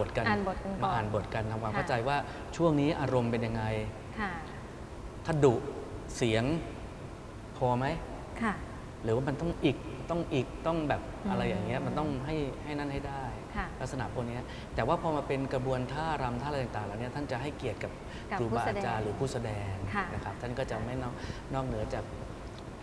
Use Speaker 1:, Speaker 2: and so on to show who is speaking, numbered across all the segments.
Speaker 1: บทกัน
Speaker 2: อ่านบทกันก่อน
Speaker 1: มาอ่านบทกันทำความ
Speaker 2: ค่ะ
Speaker 1: เข้าใจว่าช่วงนี้อารมณ์เป็นยังไง
Speaker 2: ค่ะ
Speaker 1: ถ้าดุเสียงพอไหม
Speaker 2: ค่ะ
Speaker 1: หรือว่ามันต้องอีกต้องอีกต้องแบบ
Speaker 2: อืม
Speaker 1: อะไรอย่างเงี้ยมันต้องให้ให้นั่นให้ได้
Speaker 2: ค่ะ
Speaker 1: ลักษณะพวกเนี้ยแต่ว่าพอมาเป็นกระบวนท่ารำท่าอะไรต่างๆแล้วเนี่ยท่านจะให้เกียรติกับ
Speaker 2: กับ
Speaker 1: ครู
Speaker 2: ผู้
Speaker 1: บา
Speaker 2: แส
Speaker 1: อา
Speaker 2: ดง
Speaker 1: จารย์หรือผู้แสดง
Speaker 2: ค่ะ
Speaker 1: นะครับท่านก็จะไม่นอกนอกเหนือจาก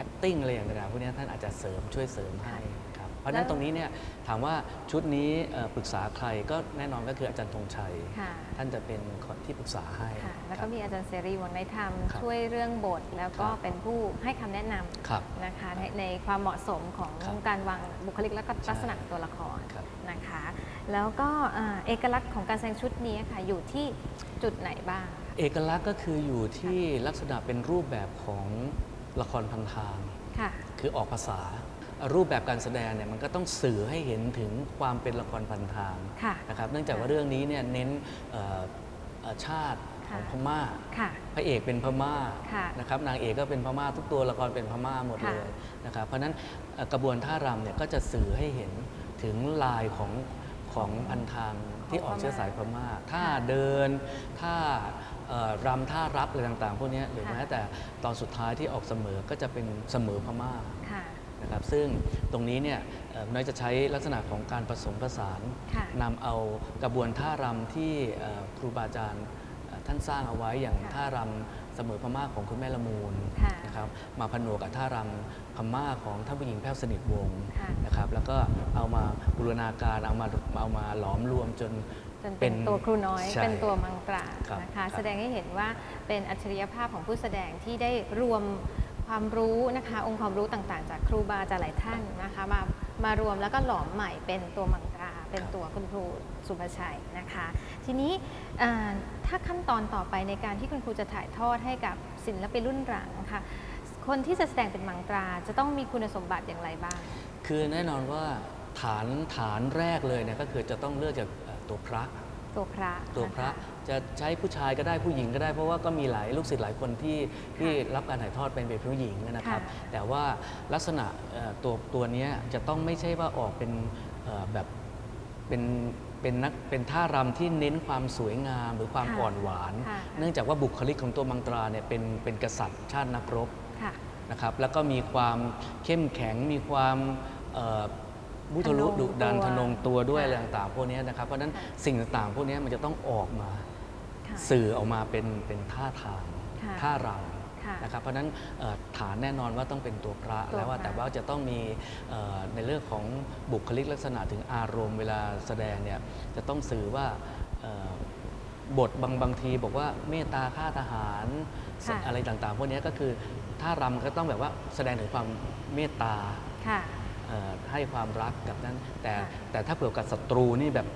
Speaker 1: acting อะไรอย่างต่างๆพวกเนี้ยท่านอาจจะเสริมช่วยเสริมให้ครับ เพราะฉะนั้นตรงนี้เนี่ยถามว่าชุดนี้เอ่อปรึกษาใครก็แน่นอนก็คืออาจารย์ธงชัย
Speaker 2: ค่ะ
Speaker 1: ท่านจะเป็นคนที่ปรึกษาให้
Speaker 2: ค่ะ แล้ว
Speaker 1: ค
Speaker 2: ก็
Speaker 1: รับ
Speaker 2: มีอาจารย์เสรีวังในธรรม
Speaker 1: ครับ
Speaker 2: ช่วยเรื่องบท แล้วก็
Speaker 1: ครับ
Speaker 2: เป็นผู้ให้คำแนะนำ
Speaker 1: ครับ
Speaker 2: นะคะในในความเหมาะสมของ
Speaker 1: ครับ
Speaker 2: การวางบุคลิกและก็
Speaker 1: ใช่
Speaker 2: ลักษณะของตัวละคร
Speaker 1: ครับ
Speaker 2: นะคะ แล้วก็อ่าเอกลักษณ์ของการแสดงชุดนี้ค่ะอยู่ที่จุดไหนบ้าง
Speaker 1: เอกลักษณ์ก็คืออยู่ที่ลักษณะเป็นรูปแบบของละครพันทาง
Speaker 2: ค่ะ
Speaker 1: คือออกภาษา รูปแบบการแสดงเนี่ยมันก็ต้องสื่อให้เห็นถึงความเป็นละครพันทาง
Speaker 2: ค่ะ
Speaker 1: นะครับเนื่องจาก
Speaker 2: ค่ะ
Speaker 1: ว่าเรื่องนี้เนี่ยเน้นเอ่อเอ่อชาติของ
Speaker 2: ค่ะ
Speaker 1: พม่า
Speaker 2: ค่ะ
Speaker 1: พระเอกเป็นพม่า
Speaker 2: ค่ะ
Speaker 1: นะครับนางเอกก็เป็นพม่าทุกตัวละครเป็นพม่าหมด
Speaker 2: ค่ะ
Speaker 1: เลยนะครับเพราะฉะนั้นเอ่อกระบวนท่ารำเนี่ยก็จะสื่อให้เห็นถึงลายของของพันทางที่ออกเชื้อสายพม่าท่าเดินท่าเอ่อรำท่ารับอะไรต่างๆ พวกเนี้ยหรือ
Speaker 2: ค่ะ
Speaker 1: แม้แต่ตอนสุดท้ายที่ออกเสมอก็จะเป็นเสมอพม่า
Speaker 2: ค่ะ
Speaker 1: นะครับซึ่งตรงนี้เนี่ยเอ่อน้อยจะใช้ลักษณะของการผสมผสาน
Speaker 2: ค่ะ
Speaker 1: นำเอากระบวนท่ารำที่เอ่อครูบาอาจารย์เอ่อท่านสร้างเอาไว้อย่าง
Speaker 2: ค่ะ
Speaker 1: ท่ารำเสมอพม่าของคุณแม่ละมูล
Speaker 2: ค่ะ
Speaker 1: นะครับมาผนวกกับท่ารำพม่าของท่านผู้หญิงแพ้วสนิทวงศ์
Speaker 2: ค่ะ
Speaker 1: นะครับแล้วก็เอามาบูรณาการเอามาเอามาหลอมรวมจน
Speaker 2: จนเป็นตัวครูน้อย
Speaker 1: ใช่
Speaker 2: เป็นตัวมังกรา
Speaker 1: ครับ
Speaker 2: นะคะ
Speaker 1: ครับ
Speaker 2: แสดงให้เห็นว่าเป็นอัจฉริยภาพของผู้แสดงที่ได้รวม ความรู้นะคะ องค์ความรู้ต่างๆ จากครูบาอาจารย์หลายท่านนะคะ มามารวมแล้วก็หลอมใหม่เป็นตัวมังกราเป็นตัวคุณครูสุภชัยนะคะ ทีนี้ถ้าขั้นตอนต่อไปในการที่คุณครูจะถ่ายทอดให้กับศิลปินรุ่นหลังค่ะคนที่จะแสดงเป็นมังกราจะต้องมีคุณสมบัติอย่างไรบ้าง
Speaker 1: คือแน่นอนว่าฐานฐานแรกเลยเนี่ยก็คือจะต้องเลือกจากตัวพระ
Speaker 2: ตัวพระ
Speaker 1: ตัวพระ
Speaker 2: นค
Speaker 1: จะใช้ผู้ชายก็ได้ผู้หญิงก็ได้เพราะว่าก็มีหลายลูกศิษย์หลายคนที่ที่รับการถ่ายทอดเป็นเป็นผู้หญิงนะครับ
Speaker 2: ค่ะ
Speaker 1: แต่ว่าลักษณะเอ่อตัวตัวเนี้ยจะต้องไม่ใช่ว่าออกเป็นเอ่อแบบเป็นเป็นนักเป็นท่ารำที่เน้นความสวยงามหรือความ
Speaker 2: ค่ะ
Speaker 1: อ่อนหวาน
Speaker 2: ค่ะ
Speaker 1: เนื่องจากว่าบุคลิกของตัวมังตราเนี่ยเป็นเป็นกษัตริย์ชาตินักรบ
Speaker 2: ค่ะ
Speaker 1: นะครับแล้วก็มีความเข้มแข็งมีความเอ่อ มุทะลุ
Speaker 2: ทะนง
Speaker 1: ดุดัน
Speaker 2: ตัว
Speaker 1: ทะนงตัวด้วย
Speaker 2: ค่ะ
Speaker 1: อะไรต่างๆพวกนี้นะครับ เพราะฉะนั้น
Speaker 2: ค่ะ
Speaker 1: สิ่งต่างๆ พวกนี้มันจะต้องออกมา
Speaker 2: ค่ะ
Speaker 1: สื่อออกมาเป็นเป็นท่าทาง
Speaker 2: ค่ะ
Speaker 1: ท่าร
Speaker 2: ค่ะำ
Speaker 1: นะครับ เพราะฉะนั้นเอ่อฐานแน่นอนว่าต้องเป็นตัวพระ
Speaker 2: ตัว
Speaker 1: แล้วว่า
Speaker 2: พระ
Speaker 1: แต่ว่าจะต้องมีเอ่อในเรื่องของบุคลิกลักษณะถึงอารมณ์เวลาแสดงเนี่ยจะต้องสื่อว่าเอ่อบทบางบางทีบอกว่าเมตตาข้าทหาร
Speaker 2: ค่ะ
Speaker 1: อะไรต่างๆ พวกนี้ก็คือถ้ารำก็ต้องแบบว่าแสดงถึงความเมตตา
Speaker 2: ค่ะ
Speaker 1: เอ่อ ให้ความรักกับนั้น แต่
Speaker 2: ค่ะ
Speaker 1: แต่ถ้าเผื่อกับศัตรูนี่แบบ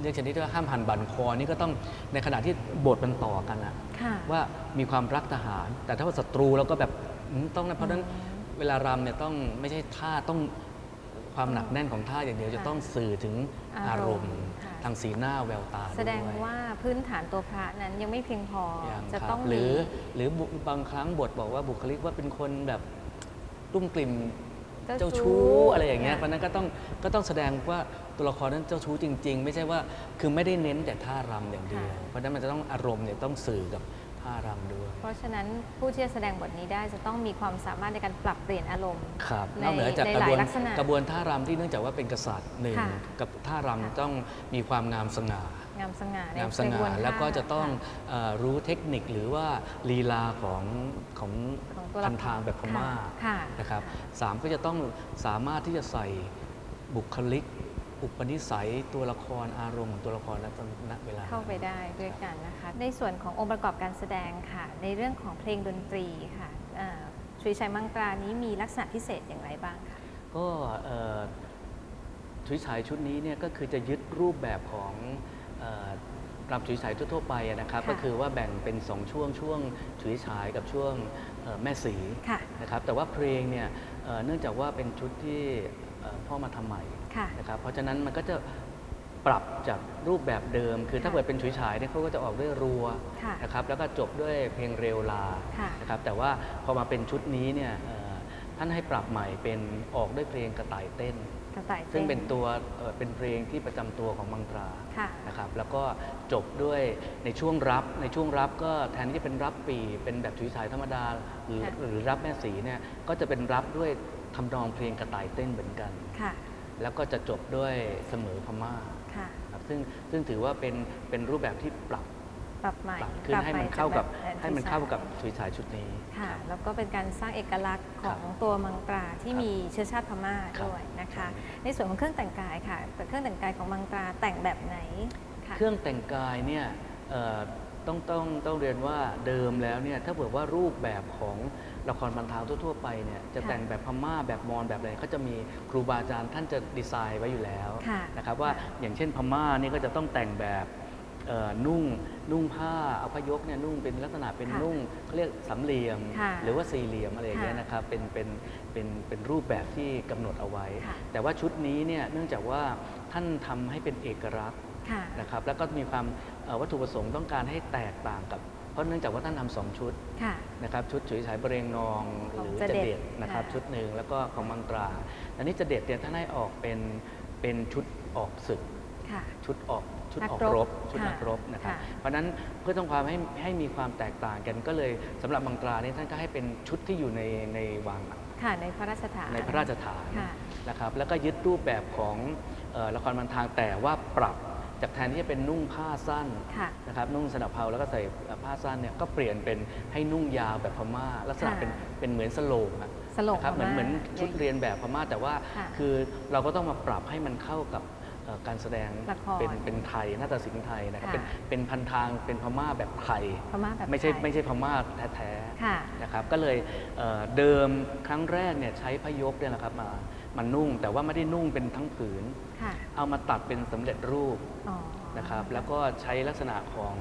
Speaker 1: เรียกชนิดที่ว่าห้ามหันบั่นคอนี่ก็ต้องในขณะที่บทมันต่อกันอะ
Speaker 2: ค่ะ
Speaker 1: ว่ามีความรักทหาร แต่ถ้าว่าศัตรูเราก็แบบอืมต้องนะเพราะฉะนั้น
Speaker 2: อืม
Speaker 1: เวลารำเนี่ยต้องไม่ใช่ท่าต้องความหนักแน่นของท่าอย่างเดียว
Speaker 2: ค่ะ
Speaker 1: จะต้องสื่อถึงอารมณ์
Speaker 2: ค่ะ
Speaker 1: ทางสีหน้าแววตา
Speaker 2: แสดง
Speaker 1: ด้วย
Speaker 2: ว่าพื้นฐานตัวพระนั้นยังไม่เพียงพอ
Speaker 1: อย่าง
Speaker 2: จะ
Speaker 1: ครับ
Speaker 2: ต้อง
Speaker 1: หรื
Speaker 2: มี
Speaker 1: อหรือบางครั้งบทบอกว่าบุคลิกว่าเป็นคนแบบตุ้มกลิ่ม
Speaker 2: เจ้า
Speaker 1: เจ้า
Speaker 2: ชู้
Speaker 1: ชู้อะไรอย่างเงี้ย
Speaker 2: ค่ะ
Speaker 1: เพราะฉะนั้นก็ต้องก็ต้องแสดงว่าตัวละครนั้นเจ้าชู้จริง ๆ ไม่ใช่ว่าคือไม่ได้เน้นแต่ท่ารำอย่างเดียวเพราะฉะนั้นมันจะต้องอารมณ์เนี่ยต้องสื่อกับท่ารำด้วย
Speaker 2: เพราะฉะนั้นผู้ที่จะแสดงบทนี้ได้จะต้องมีความสามารถในการปรับเปลี่ยนอารมณ์
Speaker 1: ครับ
Speaker 2: ใน
Speaker 1: นอกเหนือจาก
Speaker 2: ใน
Speaker 1: กระ
Speaker 2: หลา
Speaker 1: บ
Speaker 2: ย
Speaker 1: วน
Speaker 2: ลักษณะ
Speaker 1: กระบวนท่ารำที่เนื่องจากว่าเป็นกษัตริย์หนึ่ง
Speaker 2: ค่ะ
Speaker 1: กับท่ารำต้องมีความงามสง่า
Speaker 2: งามสง่าใน
Speaker 1: งามส
Speaker 2: กระบ
Speaker 1: ง่า
Speaker 2: วนท่า
Speaker 1: แล้วก็จะต้อง
Speaker 2: ค่
Speaker 1: เอ่อรู้เทคนิคหรือว่าลีลาของของ
Speaker 2: ของตัวละคร
Speaker 1: พันทางแบบพม่า
Speaker 2: ค่ะ
Speaker 1: นะครับสามก็จะต้องสามารถที่จะใส่บุคลิก อุปนิสัยตัวละครอารมณ์ของตัวละครณเวลา
Speaker 2: เข้าไปได้ด้วยกันนะคะ ในส่วนขององค์ประกอบการแสดงค่ะ ในเรื่องของเพลงดนตรีค่ะเอ่อชุยชัยมังกรานี้มีลักษณะพิเศษอย่างไรบ้างคะ
Speaker 1: ก็เอ่อชุยฉายชุดนี้เนี่ยก็คือจะยึดรูปแบบของเอ่อ รำชุยฉายทั่วๆไปอะนะครับ
Speaker 2: ค่ะ
Speaker 1: ก็คือว่าแบ่งเป็นสองช่วงช่วงชุยฉายกับช่วงเอ่อแม่สี
Speaker 2: ค่ะ
Speaker 1: นะครับแต่ว่าเพลงเนี่ยเอ่อเนื่องจากว่าเป็นชุดที่เอ่อพ่อมาทำใหม่
Speaker 2: ค่ะ
Speaker 1: นะครับเพราะฉะนั้นมันก็จะปรับจากรูปแบบเดิม คือถ้า
Speaker 2: ค่ะ
Speaker 1: เกิดเป็นชุยฉายเนี่ยเขาก็จะออกด้วยรัว
Speaker 2: ค่ะ
Speaker 1: นะครับแล้วก็จบด้วยเพลงเร็วลา
Speaker 2: ค่ะ
Speaker 1: นะครับแต่ว่าพอมาเป็นชุดนี้เนี่ยเอ่อท่านให้ปรับใหม่เป็นออกด้วยเพลงกระต่ายเต้น
Speaker 2: กระต่ายต้
Speaker 1: ซึ่งเป็นตัวเอ่อเป็นเพลงที่ประจำตัวของมังตรา
Speaker 2: ค่ะ
Speaker 1: นะครับแล้วก็จบด้วยในช่วงรับในช่วงรับก็แทนที่จะเป็นรับปีเป็นแบบฉุยฉายธรรมดา หรือ
Speaker 2: ค่ะ
Speaker 1: หรือรับแม่สีเนี่ยก็จะเป็นรับด้วยทำนองเพลงกระต่ายเต้นเหมือนกัน
Speaker 2: ค่ะ
Speaker 1: แล้วก็จะจบด้วยเสมอพม่า
Speaker 2: ค่ะ
Speaker 1: ครับซึ่งซึ่งถือว่าเป็นเป็นรูปแบบที่ปรับ
Speaker 2: ปรับใหม่
Speaker 1: ปรับขึ้น
Speaker 2: ปรับ
Speaker 1: ให้มัน
Speaker 2: ให
Speaker 1: เข้ากับ
Speaker 2: จแบบ
Speaker 1: ให้มัน
Speaker 2: แด
Speaker 1: เข้ากับ
Speaker 2: ฉุ
Speaker 1: ฉุยฉายชุดนี้
Speaker 2: ค่ะ
Speaker 1: ครับ
Speaker 2: แล้วก็เป็นการสร้างเอกลักษณ์ข
Speaker 1: ครั
Speaker 2: อบงตัวมังตราที่
Speaker 1: ครับ
Speaker 2: มีเชื้อชาติพม่า
Speaker 1: ครับ
Speaker 2: ด้วยนะคะ ในส่วนของเครื่องแต่งกายค่ะ แต่เครื่องแต่งกายของมังตราแต่งแบบไหนค่ะ
Speaker 1: เครื่องแต่งกายเนี่ยเอ่อต้องต้องต้องเรียนว่าเดิมแล้วเนี่ยถ้าเผื่อว่ารูปแบบของละครบรรเทาทั่ว ๆ ไปเนี่ยจะ
Speaker 2: ค่ะ
Speaker 1: แต่งแบบพม่าแบบมอญแบบอะไรเขาจะมีครูบาอาจารย์ท่านจะดีไซน์ไว้อยู่แล้ว
Speaker 2: ค่ะ
Speaker 1: นะครับว่าอย่างเช่นพม่านี่ก็จะต้องแต่งแบบเอ่อ นุ่งนุ่งผ้าเอาพยกเนี่ยนุ่งเป็นลักษณะเป็น
Speaker 2: ค่ะ
Speaker 1: นุ่งเขาเรียกสามเหลี่ยม
Speaker 2: ค่ะ
Speaker 1: หรือว่าสี่เหลี่ยมอะไรอย่างเงี้ย
Speaker 2: ค่ะ
Speaker 1: นะครับเป็นเป็นเป็นเป็นรูปแบบที่กำหนดเอาไว้
Speaker 2: ค่ะ
Speaker 1: แต่ว่าชุดนี้เนี่ยเนื่องจากว่าท่านทำให้เป็นเอกลักษณ์
Speaker 2: ค่ะ
Speaker 1: นะครับแล้วก็มีความเอ่อวัตถุประสงค์ต้องการให้แตกต่างกับเพราะเนื่องจากว่าท่านทำสองชุด
Speaker 2: ค่ะ
Speaker 1: นะครับชุดฉุยฉายบรเรงนองห
Speaker 2: ของ
Speaker 1: รือ
Speaker 2: จะ
Speaker 1: จะ
Speaker 2: เด็
Speaker 1: เด็
Speaker 2: ด
Speaker 1: ดนะครับ
Speaker 2: ค่ะ
Speaker 1: ชุดหนึ่งแล้วก็ของมังตราอันนี้จะเด็ดเนี่ยท่านให้ออกเป็นเป็นชุดออกศึก
Speaker 2: ค่ะ
Speaker 1: ชุดออก ชุด
Speaker 2: นัก
Speaker 1: ออก
Speaker 2: รบ
Speaker 1: รบชุด
Speaker 2: ค่ะ
Speaker 1: นักรบนะครับ
Speaker 2: ค่ะ
Speaker 1: เพราะฉะนั้นเพื่อต้องความให้ให้มีความแตกต่างกันก็เลยสำหรับมังตราเนี่ยท่านก็ให้เป็นชุดที่อยู่ในในวัง
Speaker 2: ค่ะในพระราชฐาน
Speaker 1: ในพระราชฐาน
Speaker 2: ค่ะ
Speaker 1: นะครับแล้วก็ยึดรูปแบบของเอ่อละครบันทางแต่ว่าปรับจากแทนที่จะเป็นนุ่งผ้าสั้น
Speaker 2: ค่ะ
Speaker 1: นะครับนุ่งสนับเผาแล้วก็ใส่ผ้าสั้นเนี่ยก็เปลี่ยนเป็นให้นุ่งยาวแบบพม่า ลักษณะ
Speaker 2: ค่ะ
Speaker 1: เป็นเป็นเหมือนสโลงอะ
Speaker 2: สโลง
Speaker 1: นะครับเหมือน
Speaker 2: พม่า
Speaker 1: เหมือนชุดเรียนแบบพม่าแต่ว่า
Speaker 2: ค่ะ
Speaker 1: คือเราก็ต้องมาปรับให้มันเข้ากับเอ่อ การแสดง
Speaker 2: ละคร
Speaker 1: เป็นเป็นไทยนาฏศิลป์ไทยนะครับ
Speaker 2: ค่ะ
Speaker 1: เป็นเป็นพันทางเป็นพม่าแบบไทย
Speaker 2: พม่าแบบ
Speaker 1: ไม่ใช่
Speaker 2: ทย
Speaker 1: ไม่ใช่พม่าแท้ๆ
Speaker 2: ค่ะ
Speaker 1: นะครับก็เลยเอ่อเดิมครั้งแรกเนี่ยใช้พยกเนี่ยนะครับมามานุ่ง แต่ว่าไม่ได้นุ่งเป็นทั้งผืน
Speaker 2: ค่ะ
Speaker 1: เอามาตัดเป็นสำเร็จรูป
Speaker 2: อ๋อ
Speaker 1: นะครับแล้วก็ใช้ลักษณะของ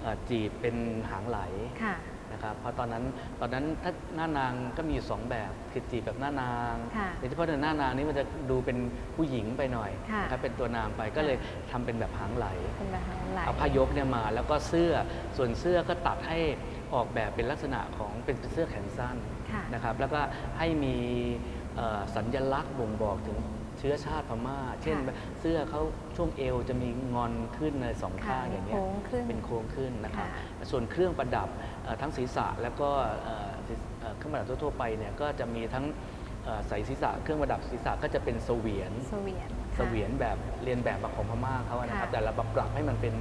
Speaker 1: เอ่อจีบเป็นหางไหล
Speaker 2: ค่ะ
Speaker 1: นะครับเพราะตอนนั้นตอนนั้นถ้าหน้านางก็มีอยู่สองแบบคือจีบแบบหน้านาง
Speaker 2: ค่ะ
Speaker 1: โดยเฉพาะในหน้านางนี่มันจะดูเป็นผู้หญิงไปหน่อย
Speaker 2: ค่ะ
Speaker 1: นะครับเป็นตัวนางไปก็เลยทำเป็นแบบหางไหล
Speaker 2: เป็นแบบนั้นไหล
Speaker 1: เอาผ้ายกเนี่ยมาแล้วก็เสื้อส่วนเสื้อก็ตัดให้ออกแบบเป็นลักษณะของเป็นเสื้อแขนสั้น
Speaker 2: ค่ะ
Speaker 1: นะครับแล้วก็ให้มีเอ่อสัญลักษณ์บ่งบอกถึง เชื้อชาติพม่า เช่น
Speaker 2: ค่ะ
Speaker 1: เสื้อเขาช่วงเอวจะมีงอนขึ้นในสอง
Speaker 2: ค่ะ
Speaker 1: ข้างอย่างเงี้ย
Speaker 2: โค้งขึ้น
Speaker 1: เป็นโค้งขึ้นนะครับ
Speaker 2: ค่ะ
Speaker 1: ส่วนเครื่องประดับเอ่อทั้งศีรษะแล้วก็เอ่อศีรเอ่อเครื่องประดับทั่วๆไปเนี่ยก็จะมีทั้งเอ่อใส่ศีรษะเครื่องประดับศีรษะก็จะเป็นเสวียน
Speaker 2: เสวียน
Speaker 1: เสวียนแบบเรียนแบบของพม่าเขานะครับ
Speaker 2: ค่ะ
Speaker 1: แต่เราปรับให้มันเป็น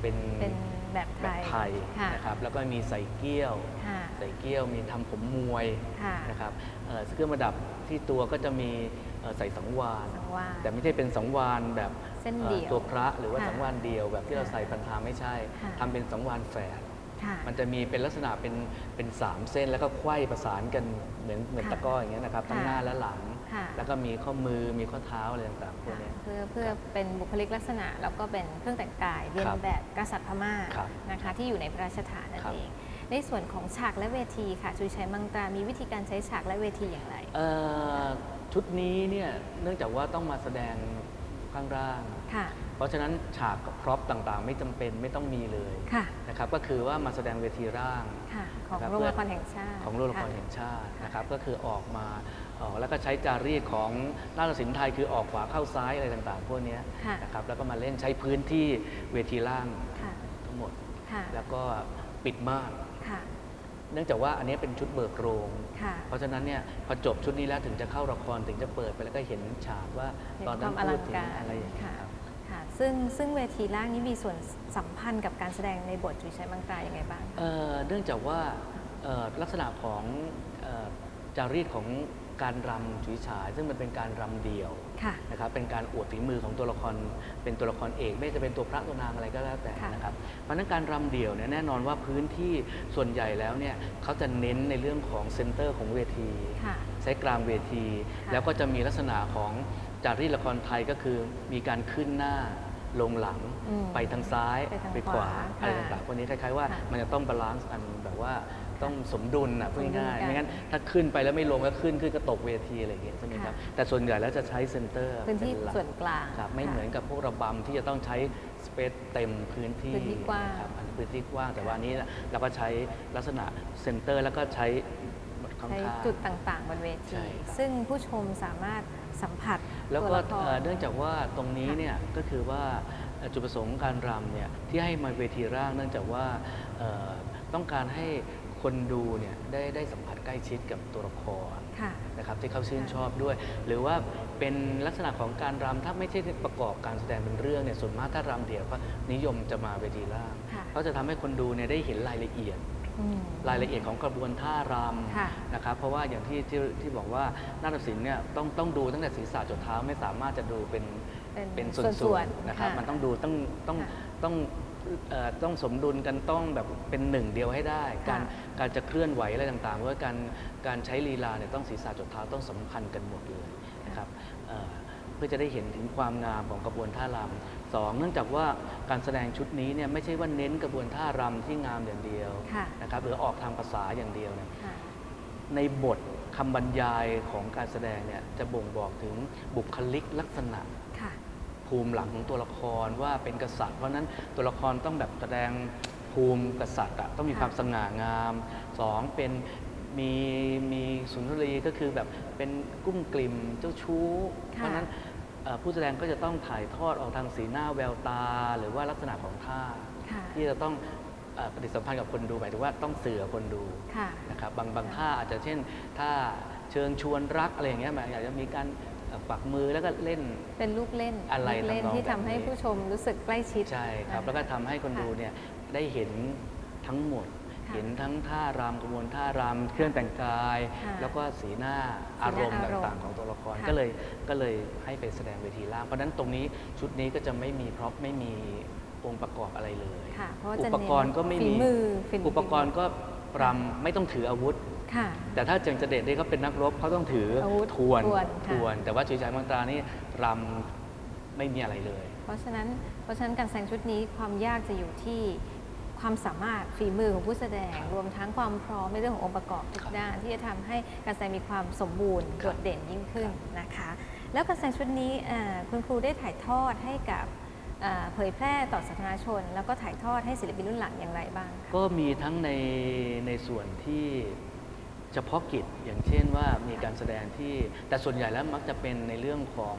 Speaker 1: เป็น
Speaker 2: เป็นแบบไท
Speaker 1: แบบ
Speaker 2: ย
Speaker 1: ไทย
Speaker 2: ค่ะ
Speaker 1: นะครับแล้วก็มีใส่เกี้ยว
Speaker 2: ค่ะ
Speaker 1: ใส่เกี้ยวมีทำผมมวย
Speaker 2: ค่ะ
Speaker 1: นะครับเอ่อเครื่องประดับที่ตัวก็จะมีเอ่อ ใส่สังวาน
Speaker 2: สังวาส
Speaker 1: แต่ไม่ใช่เป็นสังวานแบบ
Speaker 2: เส้นเดี่ยว
Speaker 1: อ่อตัวพระหรือว่า
Speaker 2: ค่ะ
Speaker 1: สังวานเดียวแบบที่เรา
Speaker 2: ค่ะ
Speaker 1: ใส่พันธาไม่ใช่
Speaker 2: ค่ะ
Speaker 1: ทำเป็นสังวานแฝด
Speaker 2: ค่ะ
Speaker 1: มันจะมีเป็นลักษณะเป็นเป็นสามเส้นแล้วก็ไขว้ประสานกันเหมือนเหมือน
Speaker 2: ค่ะ
Speaker 1: ตะกร้ออย่างเงี้ยนะครับทั้ง
Speaker 2: ค่ะ
Speaker 1: หน้าและหลัง
Speaker 2: ค่ะ
Speaker 1: แล้วก็มีข้อมือมีข้อเท้าอะไรต่างๆพวก
Speaker 2: ค่ะ
Speaker 1: เนี้ย
Speaker 2: เพื่อเพื่อเป็นบุคลิกลักษณะแล้วก็เป็นเครื่องแต่งกายเรียน
Speaker 1: ครับ
Speaker 2: แบบกษัตริย์พม่า
Speaker 1: ครับ
Speaker 2: นะคะ ที่อยู่ในพระราชฐานนั่น
Speaker 1: ครับ
Speaker 2: เอง ในส่วนของฉากและเวทีค่ะจุยชัยมังตรามีวิธีการใช้ฉากและเวทีอย่างไร
Speaker 1: เอ่อ ชุดนี้เนี่ยเนื่องจากว่าต้องมาแสดงข้างล่าง
Speaker 2: ค่ะ
Speaker 1: เพราะฉะนั้นฉากกับพร็อพต่างๆ ไม่จำเป็นไม่ต้องมีเลย
Speaker 2: ค่ะ
Speaker 1: นะครับก็คือว่ามาแสดงเวทีร่าง
Speaker 2: ค่ะของ
Speaker 1: นะครับ
Speaker 2: โรงละครแห่งชาติ
Speaker 1: ของโรงละคร
Speaker 2: ค่ะ
Speaker 1: แห่งชาตินะครับก็คือออกมาออกแล้วก็ใช้จารีตของนาฏศิลป์ไทยคือออกขวาเข้าซ้ายอะไรต่างๆ พวกเนี้ย
Speaker 2: ค่ะ
Speaker 1: นะครับแล้วก็มาเล่นใช้พื้นที่เวทีล่าง
Speaker 2: ค่ะ
Speaker 1: ทั้งหมด
Speaker 2: ค่ะ
Speaker 1: แล้วก็ปิดม่าน
Speaker 2: ค่ะ
Speaker 1: เนื่องจากว่าอันนี้เป็นชุดเบิกโรง
Speaker 2: ค่ะ
Speaker 1: เพราะฉะนั้นเนี่ยพอจบชุดนี้แล้วถึงจะเข้าละครถึงจะเปิดไปแล้วก็เห็นฉากว่า
Speaker 2: เห็น
Speaker 1: ตอน
Speaker 2: ค
Speaker 1: นั้
Speaker 2: วานมอ
Speaker 1: พู
Speaker 2: ลั
Speaker 1: ด
Speaker 2: ง
Speaker 1: ถึง
Speaker 2: การ
Speaker 1: อะไรอย่างเงี้ย
Speaker 2: ค่ะ
Speaker 1: ครับ
Speaker 2: ค่ะ ซึ่งซึ่งเวทีล่างนี้มีส่วนสัมพันธ์กับการแสดงในบทจุยชัยมังตราอย่างไรบ้าง
Speaker 1: เอ่อเนื่องจากว่าเอ่อลักษณะของเอ่อจารีตของการรำฉุยฉาย ซึ่งมันเป็นการรำเดี่ยว
Speaker 2: ค่ะ
Speaker 1: นะครับเป็นการอวดฝีมือของตัวละครเป็นตัวละครเอก ไม่ว่าจะเป็นตัวพระตัวนางอะไรก็แล้วแต่
Speaker 2: ค่ะ
Speaker 1: นะครับเพราะฉะนั้นการรำเดี่ยวเนี่ยแน่นอนว่าพื้นที่ส่วนใหญ่แล้วเนี่ยเขาจะเน้นในเรื่องของเซนเตอร์ของเวที
Speaker 2: ค่ะ
Speaker 1: ใช้กลางเวที
Speaker 2: ค่ะ
Speaker 1: แล้วก็จะมีลักษณะของจารีตละครไทยก็คือมีการขึ้นหน้าลงหลัง
Speaker 2: อืม
Speaker 1: ไปทางซ้าย
Speaker 2: ไปทาง
Speaker 1: ไปขวา
Speaker 2: ขวา
Speaker 1: อะไร
Speaker 2: ค่ะ
Speaker 1: ต่างๆพวกนี้คล้ายๆว่า
Speaker 2: ค่ะ
Speaker 1: มันจะต้องบาลานซ์กันแบบว่า ต้องสมดุลนะพูดง่าย
Speaker 2: สมดุลกัน
Speaker 1: ๆไม่งั้นถ้าขึ้นไปแล้วไม่ลงก็ขึ้นขึ้นก็ตกเวทีอะไรอย่างเงี้ยใช่ไหมครับ
Speaker 2: ค่ะ
Speaker 1: แต่ส่วนใหญ่แล้วจะใช้เซนเตอร์
Speaker 2: พื้นที่
Speaker 1: เป็หลัก
Speaker 2: ส่วนกลาง
Speaker 1: ครับไม่เหมือนกับพวกระบำที่จะต้องใช้สเปซเต็มพื้นที่
Speaker 2: พื้นที่กว้าง
Speaker 1: ครับอันนี้พื้นที่กว้างแต่ว่าอันนี้เราก็ใช้ลักษณะเซนเตอร์แล้วก็ใช้ข้าง
Speaker 2: ใช้
Speaker 1: ๆ
Speaker 2: จุดต่างๆบนเว
Speaker 1: ใช่
Speaker 2: ที
Speaker 1: ครับ
Speaker 2: ซึ่งผู้ชมสามารถสัมผัส
Speaker 1: แล้วก็
Speaker 2: ตัวละคร
Speaker 1: เอ่อเนื่องจากว่าตรงนี้
Speaker 2: ค่ะ
Speaker 1: เนี่ยก็คือว่าเอ่อจุดประสงค์การรำเนี่ยที่ให้มาเวทีร่างเนื่องจากว่าเอ่อต้องการให้ คนดูเนี่ยได้ได้สัมผัสใกล้ชิดกับตัวละคร
Speaker 2: ค่ะ
Speaker 1: นะครับที่เขาชื่น
Speaker 2: ค่ะ
Speaker 1: ชอบด้วย หรือว่าเป็นลักษณะของการรำถ้าไม่ใช่ประกอบการแสดงเป็นเรื่องเนี่ยส่วนมากถ้ารำเดี่ยวก็นิยมจะมาเวทีร่าง
Speaker 2: ค่ะ
Speaker 1: เขาจะทำให้คนดูเนี่ยได้เห็นรายละเอียด
Speaker 2: อืม
Speaker 1: รายละเอียดของกระบวนท่าร
Speaker 2: ค่ะำ
Speaker 1: นะครับ เพราะว่าอย่างที่ที่ที่บอกว่านาฏศิลป์เนี่ยต้องต้องดูตั้งแต่ศีรษะจนเท้าไม่สามารถจะดูเป็น
Speaker 2: เป็น
Speaker 1: เป็น
Speaker 2: ส่
Speaker 1: ส่
Speaker 2: ว
Speaker 1: วนน
Speaker 2: ๆ
Speaker 1: ๆนะครับ
Speaker 2: ค่ะ
Speaker 1: มันต้องดูต้องต้อง
Speaker 2: ค่ะ
Speaker 1: ต้องเอ่อ ต้องสมดุลกันต้องแบบเป็นหนึ่งเดียวให้ได้ การ
Speaker 2: ค่ะ
Speaker 1: การจะเคลื่อนไหวอะไรต่างๆเพราะว่าการการใช้ลีลาเนี่ยต้องศีรษะจนเท้าต้องสัมพันธ์กันหมดเลยนะครับเอ่อเพื่อจะได้เห็นถึงความงามของกระบวนท่ารำสองเนื่องจากว่าการแสดงชุดนี้เนี่ยไม่ใช่ว่าเน้นกระบวนท่ารำที่งามอย่างเดียว
Speaker 2: ค่ะ
Speaker 1: นะครับหรือออกทางภาษาอย่างเดียวเนี่ย
Speaker 2: ค่ะ
Speaker 1: ในบทคำบรรยายของการแสดงเนี่ยจะบ่งบอกถึงบุคลิกลักษณะ
Speaker 2: ค่ะ
Speaker 1: ภูมิหลังของตัวละครว่าเป็นกษัตริย์ เพราะฉะนั้นตัวละครต้องแบบแสดงภูมิกษัตริย์อะต้องมี
Speaker 2: ค่ะ
Speaker 1: ความสง่างามสองเป็นมีมีสุนทรีก็คือแบบเป็นกุ้มกลิ่มเจ้าชู้ เพราะฉะนั้นเอ่อผู้แสดงก็จะต้องถ่ายทอดออกทางสีหน้าแววตา หรือว่าลักษณะของท่า
Speaker 2: ค่ะ
Speaker 1: ที่จะต้องเอ่อปฏิสัมพันธ์กับคนดูหมายถึงว่าต้องสื่อกับคนดู
Speaker 2: ค่ะ
Speaker 1: นะครับบางบางท่าอาจจะเช่นท่าเชิญชวนรักอะไรอย่างเงี้ยมันอาจจะมีการเอ่อ ปักมือแล้วก็เล่น
Speaker 2: เป็นลูกเล่น
Speaker 1: อะไร
Speaker 2: ลูกเล่น
Speaker 1: ทำนอง
Speaker 2: ที่
Speaker 1: แบบ
Speaker 2: ทำให้
Speaker 1: นี้
Speaker 2: ผู้ชมรู้สึกใกล้ชิด
Speaker 1: ใช่ครับ
Speaker 2: นะะ
Speaker 1: แล้วก็ทำให้คน
Speaker 2: ค่ะ
Speaker 1: ดูเนี่ยได้เห็นทั้งหมด
Speaker 2: ค่ะ
Speaker 1: เห็นทั้งท่ารำกระบวนท่ารำเครื่องแต่งกาย
Speaker 2: ค่ะ
Speaker 1: แล้วก็สีหน้า
Speaker 2: สีหน้า
Speaker 1: อารมณ์
Speaker 2: อารมณ์
Speaker 1: ต่างๆ ของตัวละคร
Speaker 2: ค่ะ
Speaker 1: ก็เลยก็เลยให้ไปแสดงเวทีล่าง เพราะฉะนั้นตรงนี้ชุดนี้ก็จะไม่มีพร็อพไม่มีองค์ประกอบอะไรเลย
Speaker 2: ค่ะเพราะว่า
Speaker 1: อุ
Speaker 2: จะ
Speaker 1: ปกรณ์ก็ไม่
Speaker 2: ฝี
Speaker 1: มี
Speaker 2: มือฝี
Speaker 1: อุปกรณ์ก็รำไม่ต้องถืออาวุธ
Speaker 2: ค่ะ
Speaker 1: แต่ถ้าเจงจะเดชได้เขาเป็นนักรบเขาต้องถืออา
Speaker 2: วุธ
Speaker 1: ทวน
Speaker 2: ทวนค่ะ
Speaker 1: ทวน แต่ว่าจุยฉายมังตรานี่รำไม่มีอะไรเลย
Speaker 2: เพราะฉะนั้นเพราะฉะนั้นการแสดงชุดนี้ความยากจะอยู่ที่ความสามารถฝีมือของผู้แสดง
Speaker 1: ครับ
Speaker 2: รวมทั้งความพร้อมในเรื่องขององค์ประกอบทุก
Speaker 1: ครับ
Speaker 2: ด้านที่จะทำให้การแสดงมีความสมบูรณ์
Speaker 1: ครับ
Speaker 2: โดดเด่นยิ่งขึ้นนะคะ แล้วการแสดงชุดนี้อ่าคุณครูได้ถ่ายทอดให้กับอ่าเผยแพร่ต่อสาธารณชน แล้วก็ถ่ายทอดให้ศิลปินรุ่นหลังอย่างไรบ้างคะ
Speaker 1: ก็มีทั้งในในส่วนที่ เฉพาะกิจอย่างเช่นว่ามีการแสดงที่แต่ส่วนใหญ่แล้วมักจะเป็นในเรื่องของ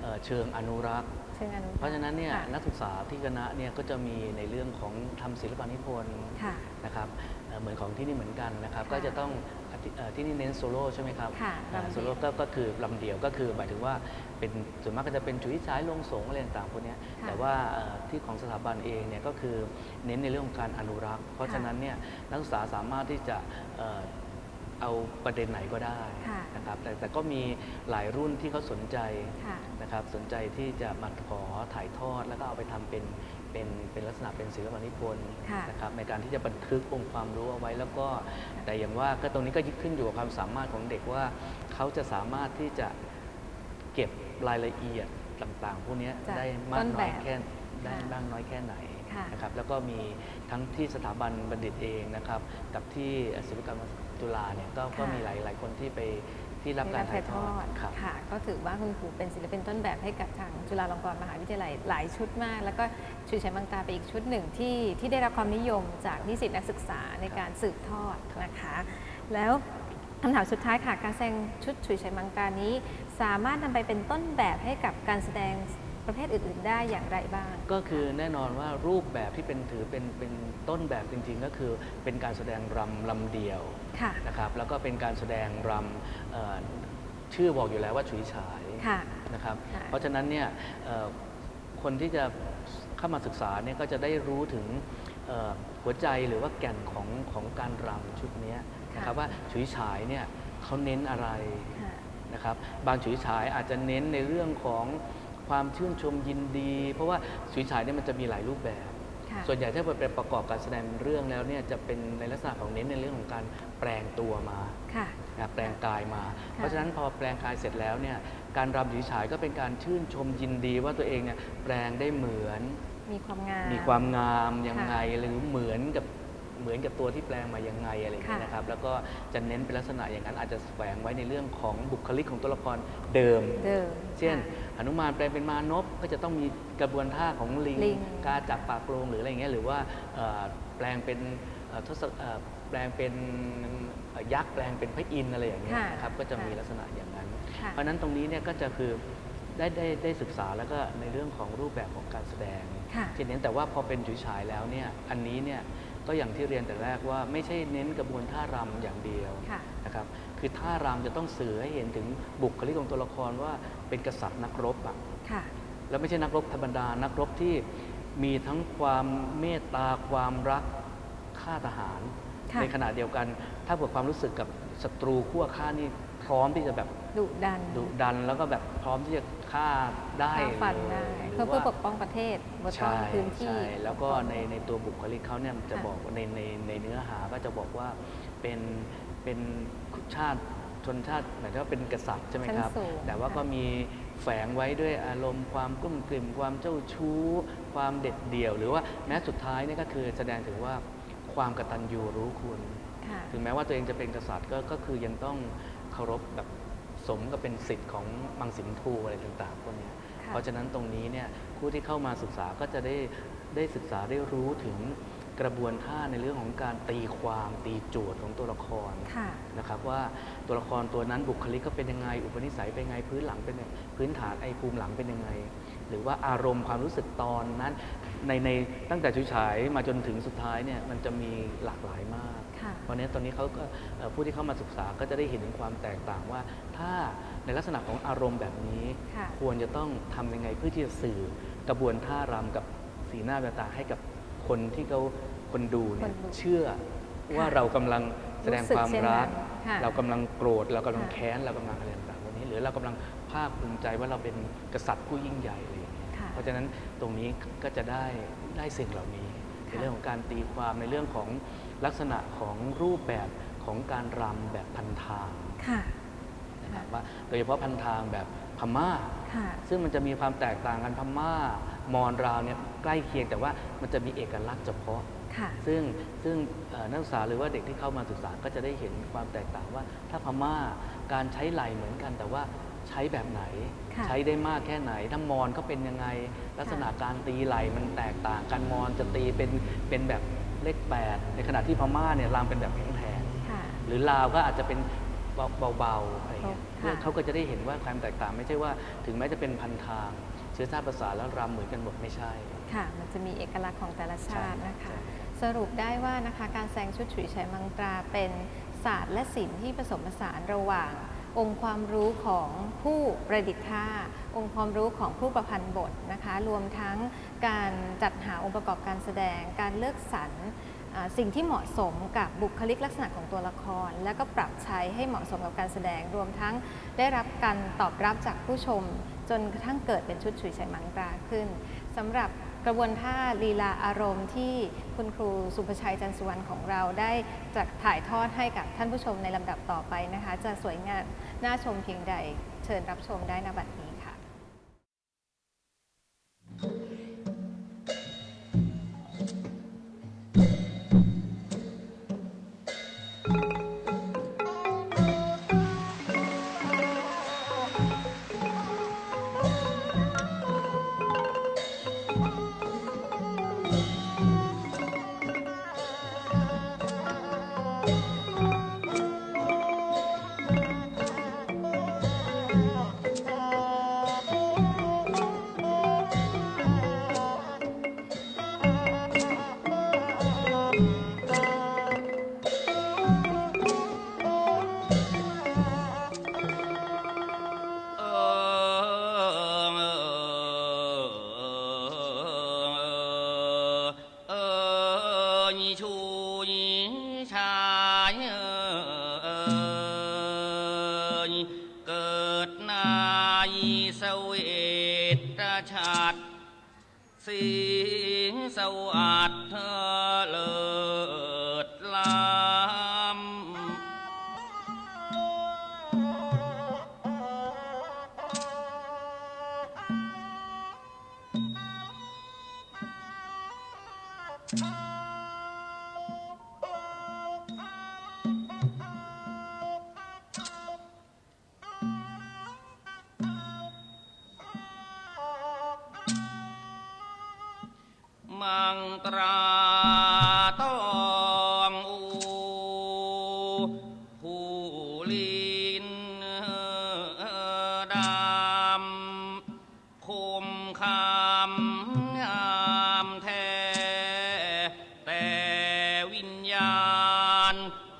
Speaker 1: เอ่อเชิงอนุรักษ์
Speaker 2: เชิงอนุ
Speaker 1: เพราะฉะนั้นเนี่ย
Speaker 2: ค่ะ
Speaker 1: นักศึกษาที่คณะเนี่ยก็จะมีในเรื่องของทำศิลปานิพนธ์
Speaker 2: ค่ะ
Speaker 1: นะครับเอ่อเหมือนของที่นี่เหมือนกันนะครับ
Speaker 2: ค่ะ
Speaker 1: ก็จะต้องอธิเอ่อที่นี่เน้นโซโล่ใช่ไหมครับ
Speaker 2: ค่ะ
Speaker 1: อ่า
Speaker 2: ลำเดี่ยว
Speaker 1: โซโล่ก็ก็คือลำเดี่ยวก็คือหมายถึงว่าเป็นส่วนมากก็จะเป็นจุยฉายลงสงอะไรต่างๆพวกเนี้ย
Speaker 2: ค่ะ
Speaker 1: แต่ว่าเอ่อที่ของสถาบันเองเนี่ยก็คือเน้นในเรื่องของการอนุรักษ์ เพราะ
Speaker 2: ค่ะ
Speaker 1: ฉะนั้นเนี่ยนักศึกษาสามารถที่จะ เอ่อเอาประเด็นไหนก็ได้
Speaker 2: ค่ะ
Speaker 1: นะครับแต่แต่ก็มีหลายรุ่นที่เขาสนใจ
Speaker 2: ค่ะ
Speaker 1: นะครับสนใจที่จะมาขอถ่ายทอด แล้วก็เอาไปทำเป็นเป็นเป็นลักษณะเป็นศิลปนิพนธ์
Speaker 2: ค่ะ
Speaker 1: นะครับในการที่จะบันทึกองค์ความรู้เอาไว้แล้วก็แต่อย่างว่าก็ตรงนี้ก็ยึดขึ้นอยู่กับความสามารถของเด็กว่า เขาจะสามารถที่จะเก็บรายละเอียดต่างๆ พวกเนี้ย
Speaker 2: จาก
Speaker 1: ได้มาก
Speaker 2: ต้น
Speaker 1: น้
Speaker 2: แบ
Speaker 1: อย
Speaker 2: บ
Speaker 1: แค่ได้
Speaker 2: ค่ะ
Speaker 1: มากน้อยแค่ไหน
Speaker 2: ค่ะ
Speaker 1: นะครับแล้วก็มีทั้งที่สถาบันบัณฑิตเองนะครับกับที่ศิลปกรรม จุฬาเนี่ยก็ก็
Speaker 2: ค่ะ
Speaker 1: มีหลายหลายคนที่ไปที่รับ
Speaker 2: ได้
Speaker 1: การถ่ายทอดครับ
Speaker 2: ค่ะ ก็ถือว่าคุณครูเป็นศิลปินต้นแบบให้กับทางจุฬาลงกรณ์มหาวิทยาลัยหลายชุดมาก แล้วก็ชุยชัยมังตาไปนอีกชุดหนึ่งที่ที่ได้รับความนิยมจากนิสิตนักศึกษาในการสืบทอดนะคะ แล้วคำถามสุดท้ายค่ะ การแสดงชุดชุยชัยมังการนี้ สามารถนำไปเป็นต้นแบบให้กับการแสดง ประเภทอื่น ๆ ได้อย่างไรบ้าง
Speaker 1: ก็คือแน่นอนว่ารูปแบบที่เป็นถือเป็นเป็นต้นแบบจริง ๆ ก็คือเป็นการแสดงรำลำเดียว
Speaker 2: ค่ะ
Speaker 1: นะครับแล้วก็เป็นการแสดงรำเอ่อชื่อบอกอยู่แล้วว่าฉุยฉาย
Speaker 2: ค่ะ
Speaker 1: นะครับ
Speaker 2: ค่ะ
Speaker 1: เพราะฉะนั้นเนี่ยเอ่อคนที่จะเข้ามาศึกษาเนี่ยก็จะได้รู้ถึงเอ่อหัวใจหรือว่าแก่นของของการรำชุดเนี้ยนะครับว่าฉุยฉายเนี่ยเขาเน้นอะไร
Speaker 2: ค่ะ
Speaker 1: นะครับบางฉุยฉายอาจจะเน้นในเรื่องของ ความชื่นชมยินดี เพราะว่าฉุยฉายเนี่ยมันจะมีหลายรูปแบบ
Speaker 2: ค่ะ
Speaker 1: ส่วนใหญ่ถ้าเป็นประกอบการแสดงเรื่องแล้วเนี่ยจะเป็นในลักษณะของเน้นในเรื่องของการแปลงตัวมา
Speaker 2: ค่ะ
Speaker 1: นะแปลงกายมา เพราะฉะนั้นพอแปลงกายเสร็จแล้วเนี่ยการรำฉุยฉายก็เป็นการชื่นชมยินดีว่าตัวเองเนี่ยแปลงได้เหมือน
Speaker 2: มีความงาม
Speaker 1: มีความงามยัง
Speaker 2: ค่ะ
Speaker 1: ไงหรือเหมือนกับ เหมือนกับตัวที่แปลงมายังไงอะไรอย่างเงี้ย
Speaker 2: ค่ะ
Speaker 1: นะครับ แล้วก็จะเน้นเป็นลักษณะอย่างนั้นอาจจะแฝงไว้ในเรื่องของบุคลิกของตัวละครเดิม
Speaker 2: เดิม
Speaker 1: เช่น
Speaker 2: ค่ะ
Speaker 1: หนุมานแปลงเป็นมานพก็จะต้องมีกระบวนท่าของลิง
Speaker 2: ลิง
Speaker 1: กาจับปากโกลงหรืออะไรอย่างเงี้ยหรือว่าเอ่อแปลงเป็นเอ่อทศเอ่อแปลงเป็นเอ่อยักษ์แปลงเป็นพระอินทร์อะไรอย่างเงี้ย
Speaker 2: ค่ะ
Speaker 1: นะครับก็จะ
Speaker 2: ค่ะ
Speaker 1: มีลักษณะอย่างนั้น
Speaker 2: ค่ะ
Speaker 1: เพราะฉะนั้นตรงนี้เนี่ยก็จะคือได้ได้ได้ศึกษาแล้วก็ในเรื่องของรูปแบบของการแสดง
Speaker 2: ค่ะ
Speaker 1: ที่เน้นแต่ว่าพอเป็นฉุยฉายแล้วเนี่ยอันนี้เนี่ย ก็อย่างที่เรียนแต่แรกว่าไม่ใช่เน้นกระบวนท่ารำอย่างเดียว
Speaker 2: ค่ะ
Speaker 1: นะครับคือท่ารำจะต้องสื่อให้เห็นถึงบุคลิกของตัวละครว่าเป็นกษัตริย์นักรบอะ
Speaker 2: ค่ะ
Speaker 1: แล้วไม่ใช่นักรบธรรมดานักรบที่มีทั้งความเมตตาความรักข้าทหาร
Speaker 2: ค่ะ
Speaker 1: ในขณะเดียวกัน ถ้าเกิดความรู้สึกกับศัตรูขั้วข้านี่พร้อมที่จะแบบ
Speaker 2: ดุดัน
Speaker 1: ดุดันแล้วก็แบบพร้อมที่จะ ฆ่าได้
Speaker 2: ฆ่าฟันได้
Speaker 1: ลยห
Speaker 2: เพื่อ
Speaker 1: รื
Speaker 2: เพื่อ
Speaker 1: ว่า
Speaker 2: ปกป้องประเทศปกป้อง
Speaker 1: ใช่
Speaker 2: พื้นที่
Speaker 1: ใช่แล้วก็ในในตัวบุคลิกเขาเนี่ยจะ
Speaker 2: ค่ะ
Speaker 1: บอกว่าในในในเนื้อหาก็จะบอกว่าเป็นเป็นชาติชนชาติหมายถึงว่าเป็นกษัตริย์ใช่ไหมครับ
Speaker 2: ชั้นสูง
Speaker 1: แต่ว่าก็
Speaker 2: ค่ะ
Speaker 1: มีแฝงไว้ด้วยอารมณ์ความกลุ้มกลิ่มความเจ้าชู้ ความเด็ดเดี่ยว หรือว่าแม้สุดท้ายเนี่ยก็คือแสดงถึงว่าความกตัญญูรู้คุณ
Speaker 2: ค่ะ
Speaker 1: ถึงแม้ว่าตัวเองจะเป็นกษัตริย์ก็ก็คือยังต้องเคารพแบบ สมกับเป็นสิทธิ์ของมังสินทูอะไรต่างๆพวกเนี้ย
Speaker 2: ค่ะ
Speaker 1: เพราะฉะนั้นตรงนี้เนี่ยผู้ที่เข้ามาศึกษาก็จะได้ได้ศึกษาได้รู้ถึงกระบวนท่าในเรื่องของการตีความตีโจทย์ของตัวละคร
Speaker 2: ค่ะ
Speaker 1: นะครับว่าตัวละครตัวนั้นบุคลิกก็เป็นยังไง อุปนิสัยเป็นยังไงพื้นหลังเป็นยังไงพื้นฐานไอ้ภูมิหลังเป็นยังไง หรือว่าอารมณ์ความรู้สึกตอนนั้น ในในตั้งแต่ชุยฉายมาจนถึงสุดท้ายเนี่ยมันจะมีหลากหลายมาก
Speaker 2: ค่ะ
Speaker 1: เพราะฉะนั้นตอนนี้เขาก็เอ่อผู้ที่เข้ามาศึกษาก็จะได้เห็นถึงความแตกต่างว่า ถ้าในลักษณะของอารมณ์แบบนี้
Speaker 2: ค่ะ
Speaker 1: ควรจะต้องทำยังไงเพื่อที่จะสื่อกระบวนท่ารำกับสีหน้าแววตาให้กับคนที่เขาคนดูเนี่
Speaker 2: ค
Speaker 1: ย
Speaker 2: นดู
Speaker 1: เชื่อว่าเรากำลังแสดงความ
Speaker 2: รู้สึกเช่นนั้
Speaker 1: รั
Speaker 2: น
Speaker 1: ก
Speaker 2: ค่ะ
Speaker 1: เรากำลังโกรธ เรากำลัง
Speaker 2: ค่ะ
Speaker 1: แค้น เรากำลังอะไรต่างๆพวกนี้ หรือเรากำลัง ภาคภูมิใจว่าเราเป็นกษัตริย์ผู้ยิ่งใหญ่อะไรอย่างเงี้ย
Speaker 2: ค่ะ
Speaker 1: เพราะฉะนั้นตรงนี้ก็จะได้ได้สิ่งเหล่านี้ ใน
Speaker 2: ค่ะ
Speaker 1: เรื่องของการตีความในเรื่องของลักษณะของรูปแบบของการรำแบบพันทาง
Speaker 2: ค่ะ
Speaker 1: นะครับว่าโดยเฉพาะพันทางแบบพม่า
Speaker 2: ค่ะ
Speaker 1: ซึ่งมันจะมีความแตกต่างกันพม่ามอญราวเนี่ยใกล้เคียงแต่ว่ามันจะมีเอกลักษณ์เฉพาะ
Speaker 2: ค่ะ
Speaker 1: ซึ่งซึ่งเอ่อนักศึกษาหรือว่าเด็กที่เข้ามาศึกษาก็จะได้เห็นความแตกต่างว่า ถ้าพม่าการใช้ไหลเหมือนกัน แต่ว่า ใช้แบบไหน
Speaker 2: ค่ะ
Speaker 1: ใช้ได้มากแค่ไหนถ้ามอญก็เป็นยังไง ลักษณะการตีไหลมันแตกต่างกันมอญจะตีเป็นเป็นแบบเลขแปดในขณะที่พม่าเนี่ยรำเป็นแบบแผงๆ
Speaker 2: ค่ะ
Speaker 1: หรือลาวก็อาจจะเป็นเบาๆอะไรเงี้ย
Speaker 2: ค่ะ
Speaker 1: เพื่อเขาก็จะได้เห็นว่าความแตกต่างไม่ใช่ว่าถึงแม้จะเป็นพันทาง เชื้อชาติภาษาแล้วรำเหมือนกันหมดไม่ใช่
Speaker 2: ค่ะ มันจะมีเอกลักษณ์ของแต่ละชาตินะคะ
Speaker 1: ใช่
Speaker 2: สรุปได้ว่านะคะการแสดงชุดฉุยฉายมังตราเป็นศาสตร์และศิลป์ที่ผสมผสานระหว่าง องค์ความรู้ของผู้ประดิษฐ์ท่า องค์ความรู้ของผู้ประพันธ์บทนะคะ รวมทั้งการจัดหาองค์ประกอบการแสดง การเลือกสรรสิ่งที่เหมาะสมกับบุคลิกลักษณะของตัวละคร แล้วก็ปรับใช้ให้เหมาะสมกับการแสดง รวมทั้งได้รับการตอบรับจากผู้ชม จนกระทั่งเกิดเป็นชุดฉุยฉายมังตราขึ้นสำหรับ กระบวนท่าลีลาอารมณ์ที่คุณครูสุภชัยจันสุวรรณของเราได้จะถ่ายทอดให้กับท่านผู้ชมในลำดับต่อไปนะคะ จะสวยงามน่าชมเพียงใดเชิญรับชมได้ณบัด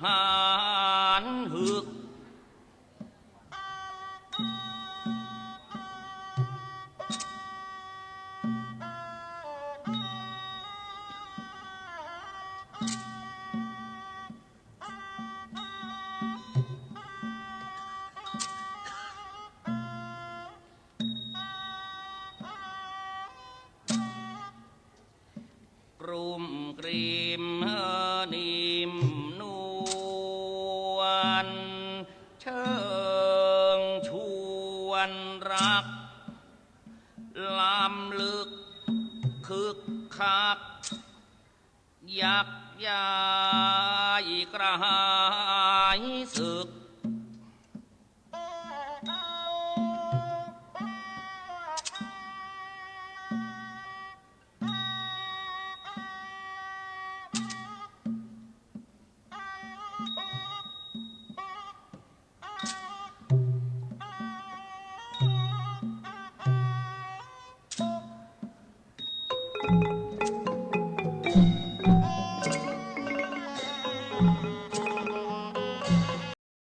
Speaker 3: ha ลามลึกคึกคัก ยักยายกระหายศึก